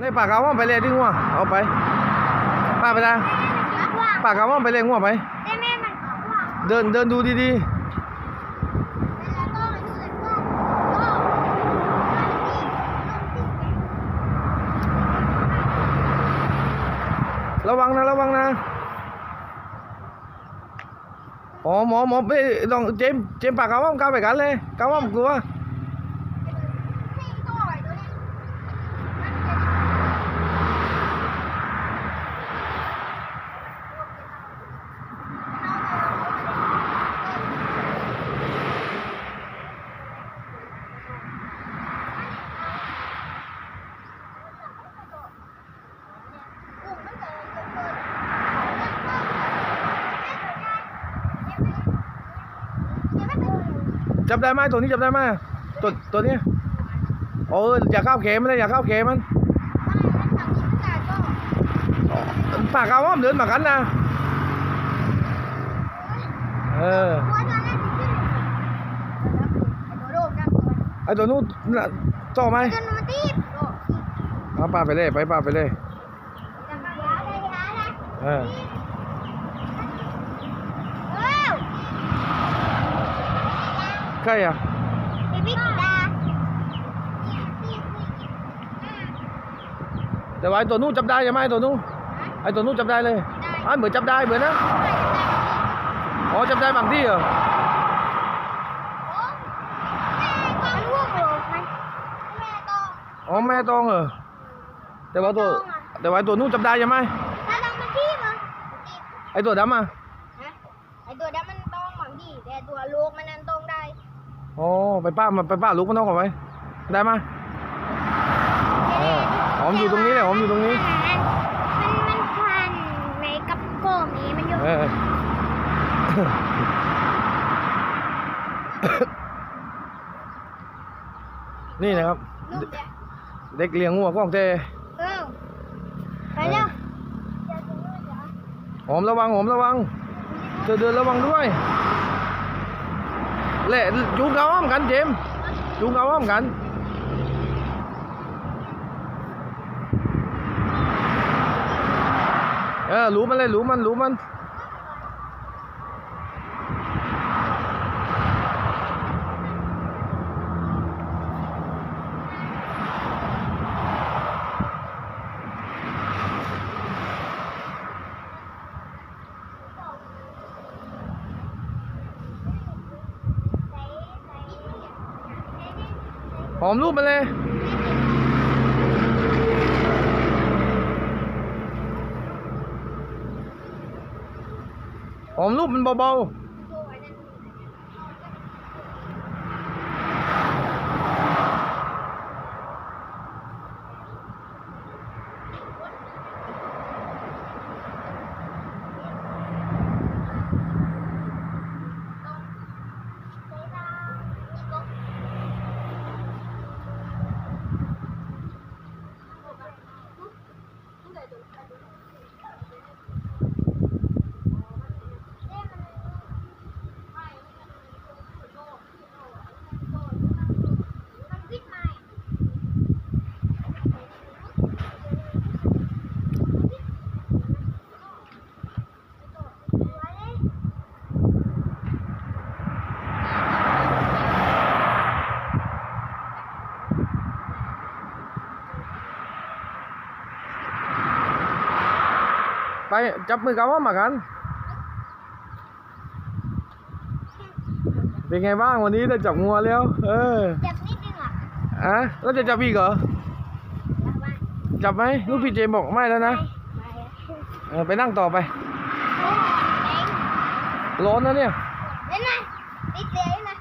ในปากกาว่อมไปเลยที่งัวเอาไปป้าไปนะปากกาว่อมไปเลยงัวไปเดินเดินดูดีๆระวังนะระวังนะอ๋อหมอหมอไปต้องเจมเจมปากกาว่อมก้าวไปกันเลยกาว่อมกลัว ที่ตัวไว้ตัวนี้ จับได้ไหมตัวนี้จับได้ไหมตัวตัวนี้โอ้ยอย่าเข้าเข็มมันเลยอย่าเข้าเข็มมันอ๋อปากกาว่อมเดินมากันนะเออไอตัวนู้นน่ะต่อไหมเอาป้าไปเลยไปป้าไปเลยเออ ใครอะแต่ว่าไอตัวนู้นจับได้ใช่ไหมไอ้ตัวนู้นไอตัวนู้นจับได้เลยอะเหมือนจับได้เหมือนนะอ๋อจับได้บางที่เหรออ๋อแม่ตองเหรอแต่ว่าตัวแต่ว่าไอ้ตัวนู้นจับได้ใช่ไหมไอตัวดำอะไอตัวดำมันต้องบางทีแต่ตัวลูกมันนั้นต้อง ได้อ๋อไปป้ามาไปป้าลูกมันน้องก่อนไหมได้ไหมเออหอมอยู่ตรงนี้เลยหอมอยู่ตรงนี้ มันมันควันในกับโก้นี้มันอยู่เออนี่นะครับลูกเดียวเด็กเลี้ยงงัวกล้องเตเออไปเร็วหอมระวังหอมระวังเดินเดินระวังด้วย เละจูงเขาอ้อมกันเจมจูงเขาอ้อมกันเออรู้มันเลยรู้มันรู้มัน หอมรูปมาเลย หอมรูปมันเบาๆ ไปจับมือกันว่ามากัน เป็นไงบ้างวันนี้ได้จับงัวแล้ว เออ จับนิดนึงอะอะแล้วจะจับอีกเหรอ จับมาจับไหมลูกพี่เจมส์บอกไม่แล้วนะไปเออไปนั่งต่อไปโอ้แดงร้อนนะเนี่ย เล่นนะนิดเดียวนะ